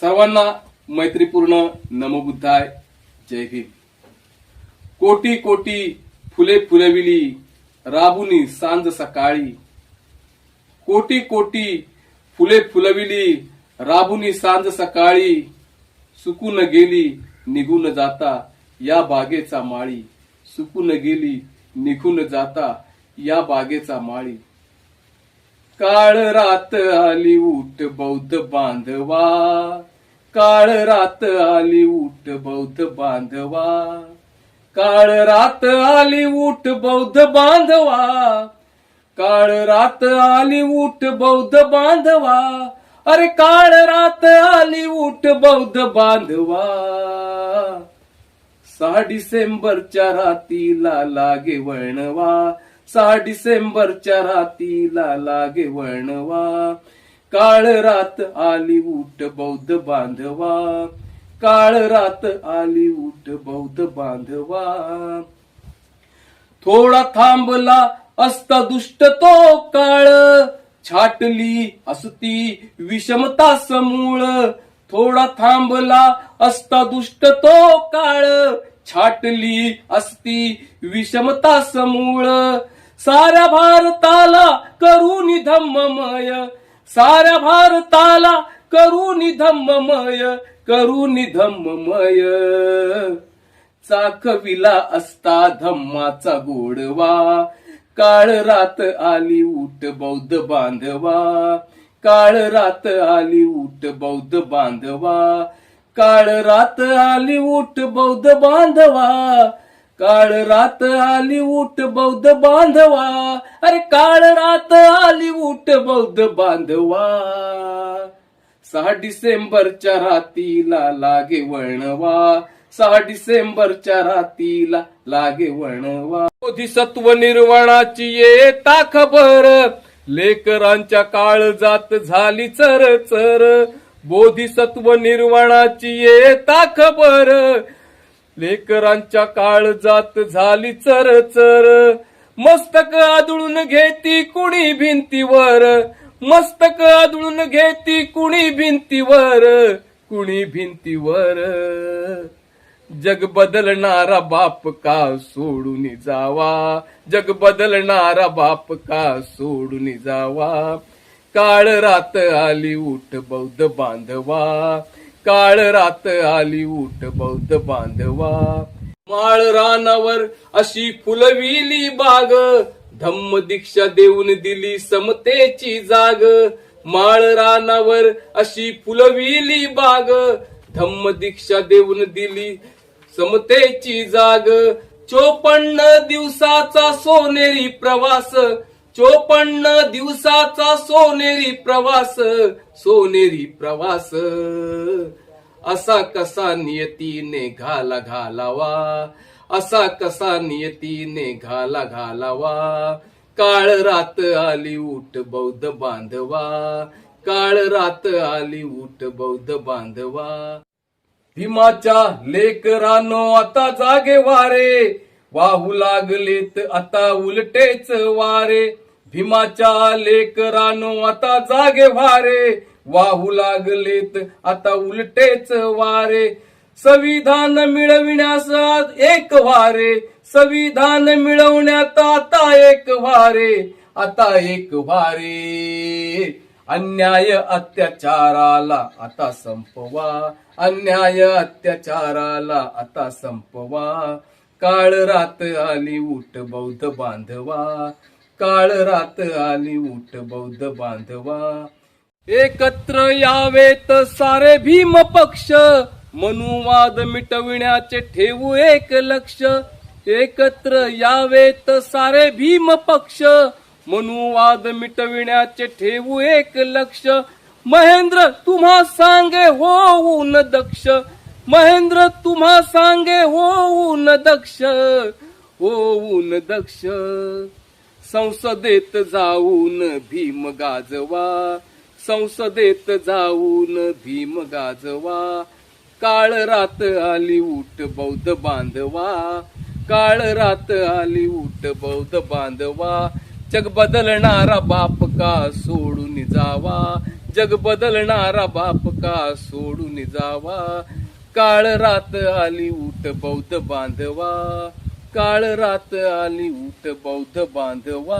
सर्वांना मैत्रीपूर्ण नमोबुद्धाय. जय भीम कोटी कोटी फुले फुलविली राबुनी सांज सकाळी. कोटी कोटी फुले फुलविली राबुनी सांज सकाळी. सुकून गेली निघून जाता या बागेचा माळी. सुकून गेली निघून जाता या बागेचा माळी. काळ रात आली उठ बौद्ध बांधवा. काळ रात आली उठ बौद्ध बांधवा. काळ रात आली उठ बौद्ध बांधवा. काळ रात आली उठ बौद्ध बांधवा. अरे काळ रात आली उठ बौद्ध बांधवा. सहा डिसेंबरच्या रातीला लागे वळणवा. सहा डिसेंबरच्या रातीला लागे वळणवा काळ रात आली उठ बौद्ध बांधवा. काळ रात आली उठ बौद्ध बांधवा. थोडा थांबला असता दुष्ट तो काळ. छाटली असती विषमता समूळ. थोडा थांबला असता दुष्ट तो काळ. छाटली असती विषमता समूळ. साऱ्या भारताला करून धम्ममय साऱ्या भारताला करून धम्ममय करून धम्ममय चाकविला असता धम्माचा गोडवा. काळ रात आली उठ बौद्ध बांधवा. काळ रात आली उठ बौद्ध बांधवा. काळ रात आली उठ बौद्ध बांधवा. काळ रात आली उठ बौद्ध बांधवा. अरे काळ रात आली उठ बौद्ध बांधवा. सहा डिसेंबरच्या रातीला लागे वळणवा. सहा डिसेंबरच्या रातीला लागे वळणवा. बोधिसत्व निर्वाणाची येता खबर लेकरांच्या काळ जात झाली चर चर बोधिसत्व निर्वाणाची येता खबर लेकरांच्या काळ जात झाली चर चर मस्तक आदळून घेती कुणी भिंतीवर? मस्तक आदळून घेती कुणी भिंतीवर? कुणी भिंतीवर? जग बदलणारा बाप का सोडून जावा? जग बदलणारा बाप का सोडून जावा? काळ रात आली उठ बौद्ध बांधवा. काळ रात आली उठ बौद्ध बांधवा. माळ रानावर अशी फुलविली बाग. धम्म दीक्षा देऊन दिली समतेची जाग. माळ रानावर अशी फुलविली बाग. धम्म दीक्षा देऊन दिली समतेची जाग. चोपन्न दिवसाचा सोनेरी प्रवास. चोपन्न दिवसाचा सोनेरी प्रवास सोनेरी प्रवास. असा कसा नियतीने घाला घालावा असा कसा नियतीने घाला घालावा. काळ रात आली उठ बौद्ध बांधवा काळ रात आली उठ बौद्ध बांधवा. भीमाच्या लेकरानो आता जागे वारे वाहू लागलेत आता उलटेच वारे. भीमाच्या लेकरानो आता जागे भारे वाहू लागलेत आता उलटेच वारे. संविधान मिळविण्यास आज एक वारे. संविधान मिळवण्यात आता एक वारे. आता एक वारे. अन्याय अत्याचाराला आता संपवा. अन्याय अत्याचाराला आता संपवा. काळ रात आली उठ बौद्ध बांधवा. काळ रात आली उठ बौद्ध बांधवा. एकत्र यावेत सारे भीम पक्ष. मनुवाद मिटविण्याचे ठेवू एक लक्ष. एकत्र यावेत सारे भीम पक्ष. मनुवाद मिटविण्याचे ठेवू एक लक्ष. महेंद्र तुम्हा सांगे होऊन दक्ष. महेंद्र तुम्हा सांगे होऊन दक्ष. होऊन दक्ष. संसदेत जाऊन भीम गाजवा. संसदेत जाऊन भीम गाजवा. काळ रात आली उठ बौद्ध बांधवा. काळ रात आली उठ बौद्ध बांधवा. जग बदलणारा बाप का सोडून जावा? जग बदलणारा बाप का सोडून जावा? काळ रात आली उठ बौद्ध बांधवा. काळ रात आली उठ बौद्ध बांधवा.